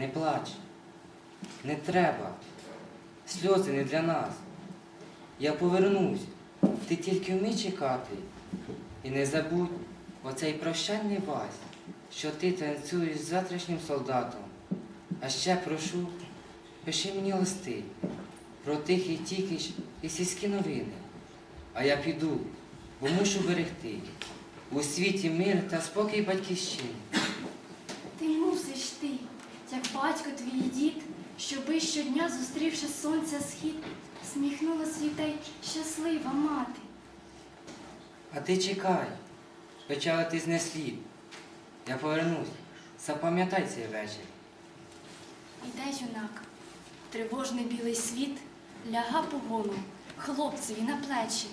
Не плач. Не треба. Сльози не для нас. Я повернусь. Ти тільки вмій чекати. І не забудь оцей прощальний вась, що ти танцюєш з завтрашнім солдатом. А ще прошу, пиши мені листи про тихий тікіч і сільські новини. А я піду, бо мушу берегти у світі мир та спокій батьківщини. Ти мусиш ти, як батько твій дід, щоби щодня, зустрівши сонця схід, сміхнулась дітей щаслива мати. А ти чекай, печалити не слід. Я повернусь, запам'ятай цей вечір. Іде юнак, тривожний білий світ ляга погону, хлопцеві на плечі,